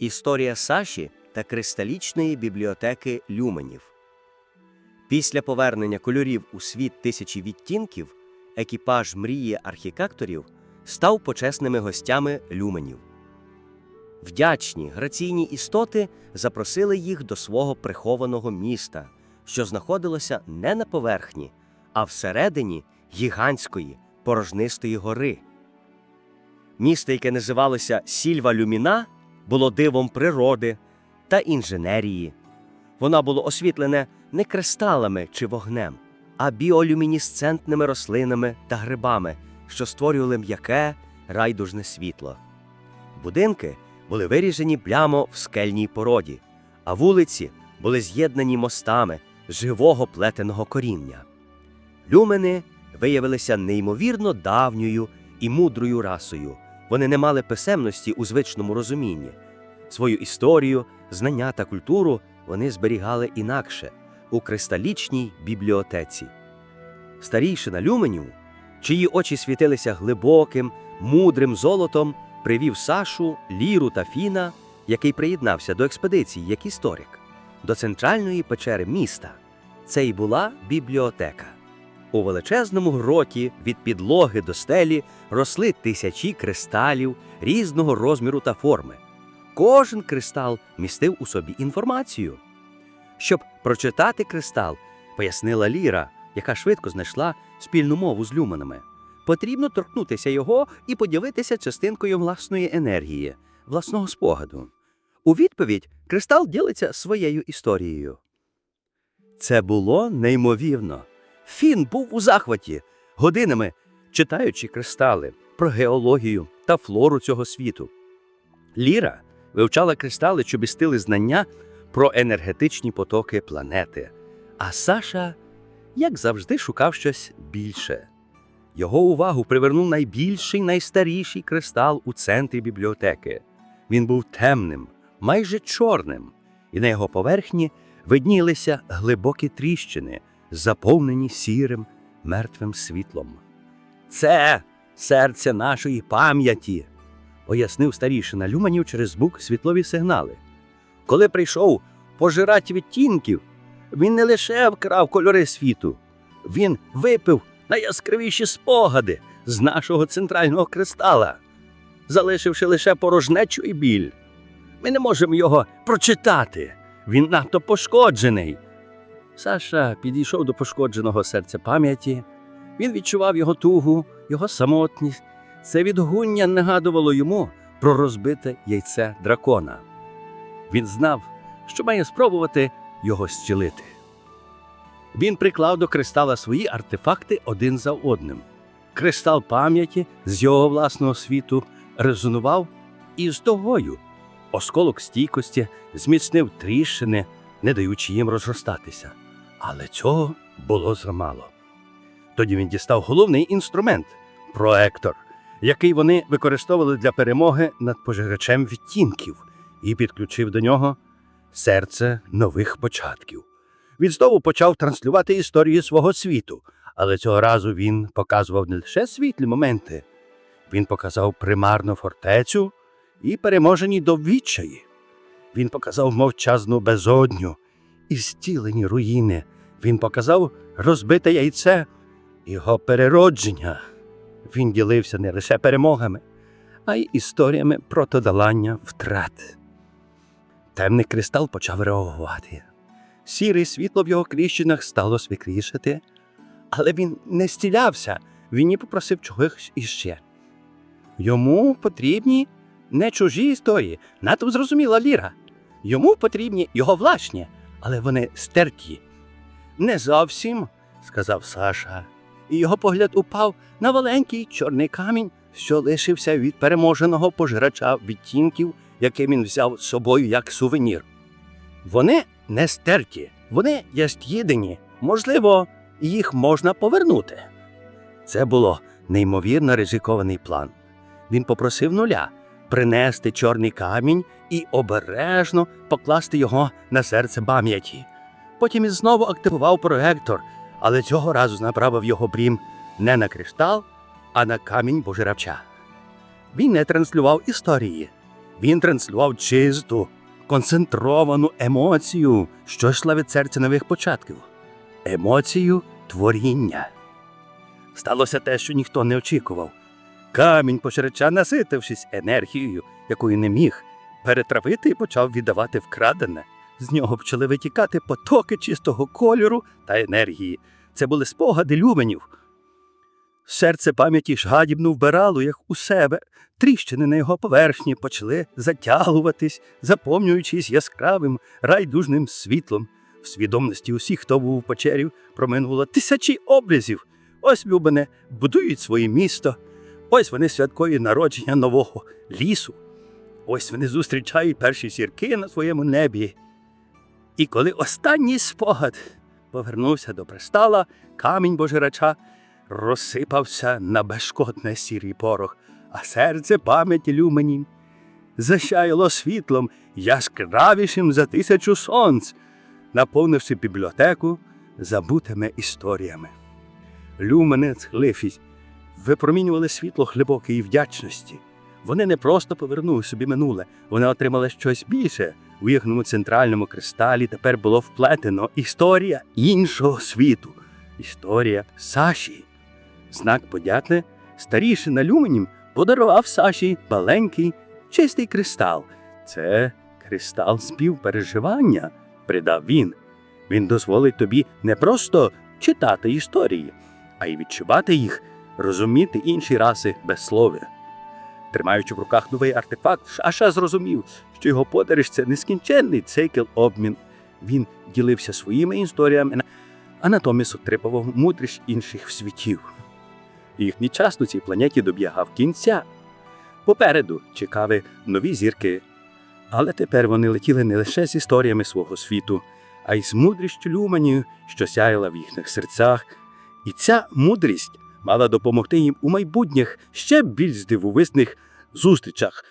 Історія Саші та кристалічної бібліотеки люменів. Після повернення кольорів у світ тисячі відтінків екіпаж мрії архікакторів став почесними гостями люменів. Вдячні граційні істоти запросили їх до свого прихованого міста, що знаходилося не на поверхні, а всередині гігантської порожнистої гори. Місто, яке називалося Сільва Люміна, було дивом природи та інженерії. Воно було освітлене не кристалами чи вогнем, а біолюмінісцентними рослинами та грибами, що створювали м'яке райдужне світло. Будинки були виріжені прямо в скельній породі, а вулиці були з'єднані мостами живого плетеного коріння. Люмени виявилися неймовірно давньою і мудрою расою. Вони не мали писемності у звичному розумінні. Свою історію, знання та культуру вони зберігали інакше у кристалічній бібліотеці. Старійшина люменів, чиї очі світилися глибоким, мудрим золотом, привів Сашу, Ліру та Фіна, який приєднався до експедиції як історик, до центральної печери міста. Це й була бібліотека. У величезному гроті від підлоги до стелі росли тисячі кристалів різного розміру та форми. Кожен кристал містив у собі інформацію. Щоб прочитати кристал, пояснила Ліра, яка швидко знайшла спільну мову з люманами. Потрібно торкнутися його і поділитися частинкою власної енергії, власного спогаду. У відповідь кристал ділиться своєю історією. Це було неймовірно. Фін був у захваті, годинами читаючи кристали про геологію та флору цього світу. Ліра вивчала кристали, що містили знання про енергетичні потоки планети. А Саша, як завжди, шукав щось більше. Його увагу привернув найбільший, найстаріший кристал у центрі бібліотеки. Він був темним, майже чорним, і на його поверхні виднілися глибокі тріщини, заповнені сірим, мертвим світлом. Це серце нашої пам'яті, пояснив старішина Люманів через звук світлові сигнали. Коли прийшов пожирати відтінків, він не лише вкрав кольори світу, він випив найяскравіші спогади з нашого центрального кристала, залишивши лише порожнечу і біль. Ми не можемо його прочитати. Він надто пошкоджений. Саша підійшов до пошкодженого серця пам'яті. Він відчував його тугу, його самотність. Це відгуння нагадувало йому про розбите яйце дракона. Він знав, що має спробувати його зцілити. Він приклав до кристала свої артефакти один за одним. Кристал пам'яті з його власного світу резонував із тогою. Осколок стійкості зміцнив тріщини, не даючи їм розростатися. Але цього було замало. Тоді він дістав головний інструмент проектор, який вони використовували для перемоги над пожирачем відтінків, і підключив до нього серце нових початків. Він знову почав транслювати історію свого світу, але цього разу він показував не лише світлі моменти, він показав примарну фортецю і переможені до відчаї. Він показав мовчазну безодню і стілені руїни. Він показав розбите яйце, його переродження. Він ділився не лише перемогами, а й історіями протидолання втрат. Темний кристал почав реагувати. Сіре світло в його кліщинах стало світлішати, але він не стілявся, він і попросив чогось іще. Йому потрібні не чужі історії, надто зрозуміла Ліра. Йому потрібні його власні, але вони стерті. Не зовсім, сказав Саша, і його погляд упав на маленький чорний камінь, що лишився від переможеного пожирача відтінків, який він взяв з собою як сувенір. Вони не стерті, вони яст'єдині, можливо, їх можна повернути. Це було неймовірно ризикований план. Він попросив нуля принести чорний камінь і обережно покласти його на серце пам'яті. Потім він знову активував проектор, але цього разу направив його брім не на криштал, а на камінь божеравча. Він не транслював історії. Він транслював чисту, концентровану емоцію, що йшла від серця нових початків. Емоцію творіння. Сталося те, що ніхто не очікував. Камінь почереча, наситившись енергією, якою не міг, перетравити і почав віддавати вкрадене. З нього почали витікати потоки чистого кольору та енергії. Це були спогади люменів. Серце пам'яті ж вбирало, як у себе. Тріщини на його поверхні почали затягуватись, заповнюючись яскравим райдужним світлом. В свідомості усіх, хто був у печері, проминуло тисячі образів. Ось, любане, будують своє місто. Ось вони святкують народження нового лісу. Ось вони зустрічають перші зірки на своєму небі. І коли останній спогад повернувся до престола, камінь божирача розсипався на безшкодне сірий порох, а серце пам'яті люменів засяяло світлом яскравішим за тисячу сонць, наповнивши бібліотеку забутими історіями. Люмени Глифість випромінювали світло глибокої вдячності. Вони не просто повернули собі минуле, вони отримали щось більше. У їхньому центральному кристалі тепер було вплетено історія іншого світу, історія Саші. Знак подяки старіший на люменім подарував Саші маленький чистий кристал. Це кристал співпереживання, придав він. Він дозволить тобі не просто читати історії, а й відчувати їх, розуміти інші раси без слова. Тримаючи в руках новий артефакт, Шаша зрозумів, що його подорож це нескінченний цикл обмін. Він ділився своїми історіями, а натомість отримував мудрість інших світів. Їхній час на цій планеті добігав кінця. Попереду чекали нові зірки. Але тепер вони летіли не лише з історіями свого світу, а й з мудрістю люманів, що сяяла в їхніх серцях. І ця мудрість мала допомогти їм у майбутніх ще більш здивовисних зустрічах